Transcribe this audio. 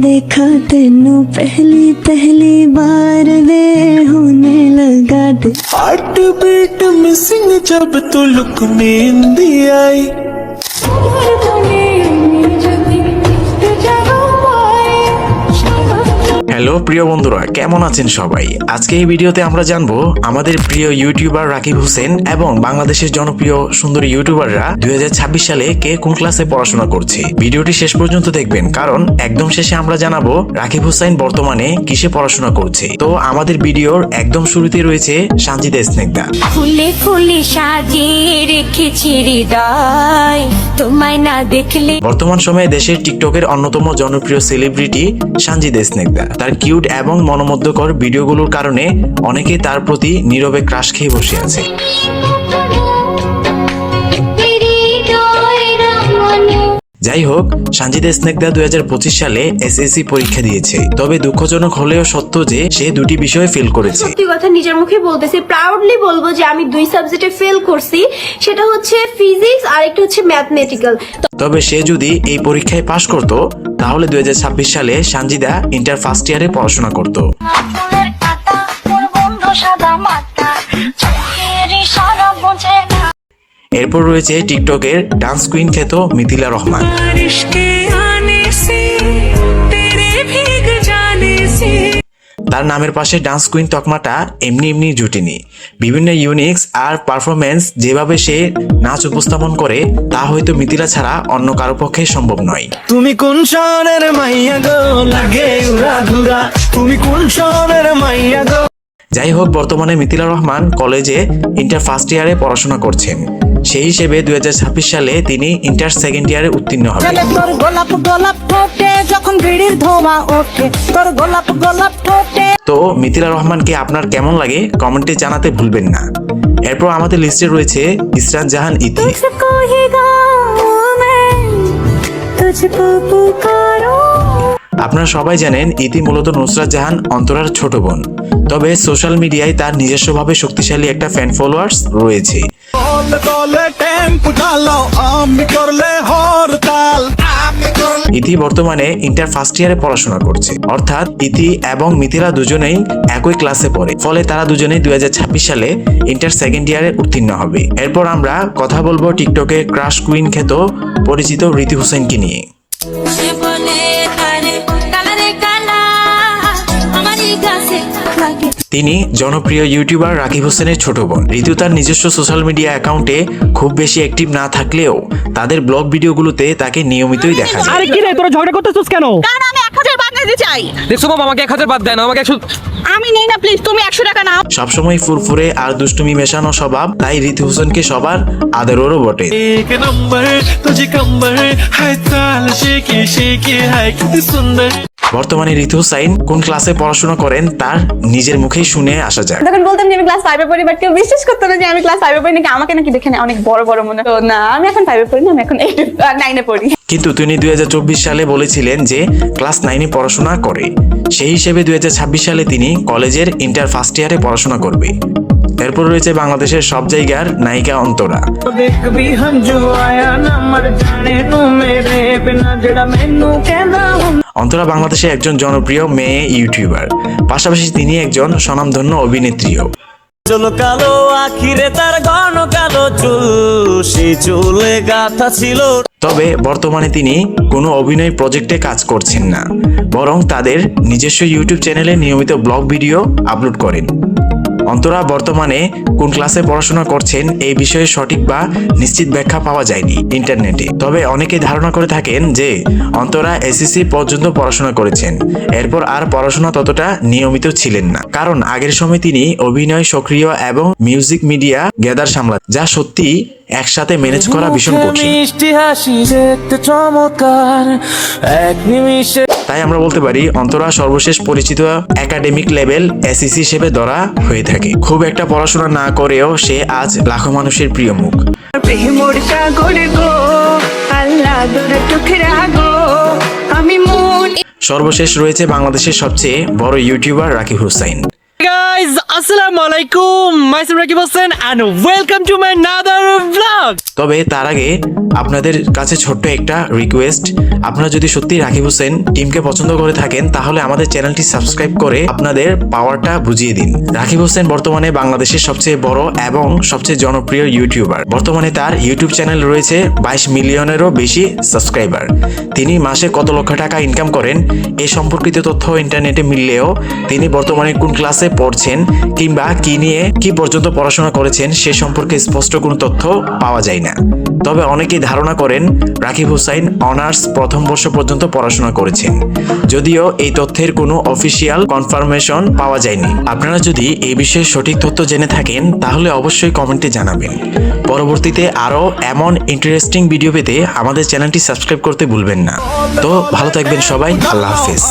देखा तेनू पहली पहली बार वे होने लगा दिल हार्ट बीट मिसिंग जब तू लुक में इंदी आई হ্যালো প্রিয় বন্ধুরা কেমন আছেন সবাই? আজকে এই ভিডিওতে আমরা জানব আমাদের প্রিয় ইউটিউবার রাকিব হোসেন এবং বাংলাদেশের জনপ্রিয় সুন্দরী ইউটিউবাররা দুই সালে কে কোন ক্লাসে পড়াশোনা করছে। ভিডিওটি শেষ পর্যন্ত দেখবেন কারণ একদম শেষে আমরা জানাব রাকিব হোসেন বর্তমানে কিসে পড়াশোনা করছে। তো আমাদের ভিডিওর একদম শুরুতে রয়েছে সানজিদা স্নেকদা ফুলে ফুলে সাজিয়ে রেখেছি হৃদয় তোমায় না দেখলে বর্তমান সময়ে দেশের টিকটকের অন্যতম জনপ্রিয় সেলিব্রিটি সানজিদা স্নেকদা তার কিউট এবং মনোমুগ্ধকর ভিডিওগুলোর কারণে অনেকেই তার প্রতি নীরবে ক্রাশ খেয়ে বসে আছে। যাই হোক সানজিদা স্নেকদা দুই হাজার পঁচিশ সালে এসএসসি পরীক্ষা দিয়েছে। তবে দুঃখজনক হলেও সত্য যে সে দুটি বিষয়ে ফেল করেছে। সত্যি কথা নিজের মুখে বলতেছি প্রাউডলি বলব যে আমি দুই সাবজেক্টে ফেল করছি। সেটা হচ্ছে ফিজিক্স আর একটা হচ্ছে ম্যাথমেটিক্যাল তবে সে যদি এই পরীক্ষায় পাশ করত তাহলে দুই হাজার ছাব্বিশ সালে সানজিদা ইন্টার ফার্স্ট ইয়ারে পড়াশোনা করত। সাদা মাটা চোখের ইশারা বোঝে না। এরপর রয়েছে টিকটকের ডান্স কুইন খ্যাত মিথিলা রহমান। তার নামের পাশে ডান্স কুইন তকমাটা এমনি এমনি জুটেনি। বিভিন্ন ইউনিক্স আর পারফরমেন্স যেভাবে সে নাচ উপস্থাপন করে তা হয়তো মিথিলা ছাড়া অন্য কারও পক্ষে সম্ভব নয়। তুমি কোন শহরের মাইয়া গো? লাগে উড়া ধুরা। তুমি কোন শহরের মাইয়া গো? যাই হোক বর্তমানে মিথিলা রহমান কলেজে ইন্টার ফার্স্ট ইয়ারে পড়াশোনা করছেন। সেই হিসেবে দুই সালে তিনি ইন্টার সেকেন্ড ইয়ারে উত্তীর্ণ হন তোর গোলাপ গোলাপ ঠোঁটে যখন বিড়ির ধোঁয়া ওঠে তোর গোলাপ গোলাপ ঠোঁটে তো মিথিলা রহমানকে আপনার কেমন লাগে কমেন্টে জানাতে ভুলবেন না। এরপর আমাদের লিস্টে রয়েছে ইসরান জাহান ইতি। আপনারা সবাই জানেন ইতি মূলত নুসরাত জাহান অন্তরার ছোট বোন। তবে সোশ্যাল মিডিয়ায় তার নিজস্বভাবে শক্তিশালী একটা ফ্যান ফলোয়ার্স রয়েছে। ইতি বর্তমানে ইন্টার ফার্স্ট ইয়ারে পড়াশোনা করছে। অর্থাৎ ইতি এবং মিথিলা দুজনেই একই ক্লাসে পড়ে। ফলে তারা দুজনেই দুই ছাব্বিশ সালে ইন্টার সেকেন্ড ইয়ারে উত্তীর্ণ হবে। এরপর আমরা কথা বলব টিকটকে ক্রাশ কুইন খ্যাত পরিচিত রীতি হোসেনকে নিয়ে। তিনি জনপ্রিয় ইউটিউবার রাকিব হোসেনের ছোট বোন। ঋতু তার নিজস্ব সোশ্যাল মিডিয়া অ্যাকাউন্টে খুব বেশি অ্যাক্টিভ না থাকলেও তাদের ব্লগ ভিডিওগুলোতে তাকে নিয়মিতই দেখা যায়। আরে কি রে তোর ঝগড়া করতেছিস কেন? কারণ আমি 1000 বাদ চাই। বাবা আমাকে 1000 বাদ দেন আমাকে 100 আমি নেই না প্লিজ তুমি 100 টাকা নাও। ফুরফুরে আর দুষ্টুমি মেশানো স্বভাব তাই ঋতু হোসেনকে সবার বটে। এক হাই তাল শেকি শেকি হাই কি সুন্দর বর্তমানে ঋতু সাইন কোন ক্লাসে পড়াশোনা করেন তার নিজের মুখে মুখেই শুনে আসা যায় তখন বলতাম যে আমি ক্লাস ফাইভে পড়ি বাট কেউ বিশ্বাস করতো না যে আমি ক্লাস ফাইভে পড়ি নাকি আমাকে নাকি দেখে অনেক বড় বড় মনে তো না, আমি এখন ফাইভে পড়ি না, আমি এখন এইট নাইনে পড়ি। কিন্তু তিনি দুই সালে বলেছিলেন যে ক্লাস নাইনে পড়াশোনা করে। সেই হিসেবে দুই সালে তিনি কলেজের ইন্টার ফার্স্ট ইয়ারে পড়াশোনা করবে। এরপর রয়েছে বাংলাদেশের সব জায়গার নায়িকা অন্তরা। অন্তরা বাংলাদেশে একজন জনপ্রিয় মেয়ে ইউটিউবার। পাশাপাশি তিনি একজন স্বনামধন্য অভিনেত্রীও। চলো কালো, আখিরে তার ঘন কালো চুল। সে চুলে গাথা ছিল। তবে বর্তমানে তিনি কোনো অভিনয় প্রজেক্টে কাজ করছেন না, বরং তাদের নিজস্ব ইউটিউব চ্যানেলে নিয়মিত ব্লগ ভিডিও আপলোড করেন। অন্তরা বর্তমানে কোন ক্লাসে পড়াশোনা করছেন এই বিষয়ে সঠিক বা নিশ্চিত ব্যাখ্যা পাওয়া যায়নি ইন্টারনেটে। তবে অনেকে ধারণা করে থাকেন যে অন্তরা এসএসসি পর্যন্ত পড়াশোনা করেছেন। এরপর আর পড়াশোনা ততটা নিয়মিত ছিলেন না। কারণ আগের সময় তিনি অভিনয় সক্রিয় এবং মিউজিক মিডিয়া গ্যাদার সামলান যা সত্যি একসাথে ম্যানেজ করা ভীষণ কঠিন। মিষ্টি হাসি দেখতে চমৎকার এক নিমিষে তাই আমরা বলতে পারি অন্তরা সর্বশেষ পরিচিত একাডেমিক লেভেল এসএসসি হিসেবে ধরা হয়ে থাকে। খুব একটা পড়াশোনা না করেও সে আজ লাখো মানুষের প্রিয় মুখ। সাগর গো আল্লাহ টুকরা গো আমি মন সর্বশেষ রয়েছে বাংলাদেশের সবচেয়ে বড় ইউটিউবার রাকিব হুসাইন। গাইজ আসসালামু আলাইকুম। Myself Rakib Hossain and welcome to my another vlog তবে তার আগে আপনাদের কাছে ছোট্ট একটা রিকোয়েস্ট আপনারা যদি সত্যি রাকিব হোসেন টিমকে পছন্দ করে থাকেন, তাহলে আমাদের চ্যানেলটি সাবস্ক্রাইব করে আপনাদের পাওয়ারটা বুঝিয়ে দিন। রাকিব হোসেন বর্তমানে বাংলাদেশের সবচেয়ে বড় এবং সবচেয়ে জনপ্রিয় ইউটিউবার বর্তমানে তার ইউটিউব চ্যানেল রয়েছে বাইশ মিলিয়নেরও বেশি সাবস্ক্রাইবার তিনি মাসে কত লক্ষ টাকা ইনকাম করেন, এ সম্পর্কিত তথ্য ইন্টারনেটে মিললেও তিনি বর্তমানে কোন ক্লাসে পড়ছেন কিংবা কি নিয়ে কি পর্যন্ত পড়াশোনা করেছেন, সে সম্পর্কে স্পষ্ট কোনো তথ্য পাওয়া যায় না। তবে অনেকেই ধারণা করেন রাকিব হুসাইন অনার্স প্রথম বর্ষ পর্যন্ত পড়াশোনা করেছেন। যদিও এই তথ্যের কোনো অফিসিয়াল কনফার্মেশন পাওয়া যায়নি। আপনারা যদি এই বিষয়ে সঠিক তথ্য জেনে থাকেন, তাহলে অবশ্যই কমেন্টে জানাবেন। পরবর্তীতে আরও এমন ইন্টারেস্টিং ভিডিও পেতে আমাদের চ্যানেলটি সাবস্ক্রাইব করতে ভুলবেন না। তো ভালো থাকবেন সবাই। আল্লাহ হাফেজ।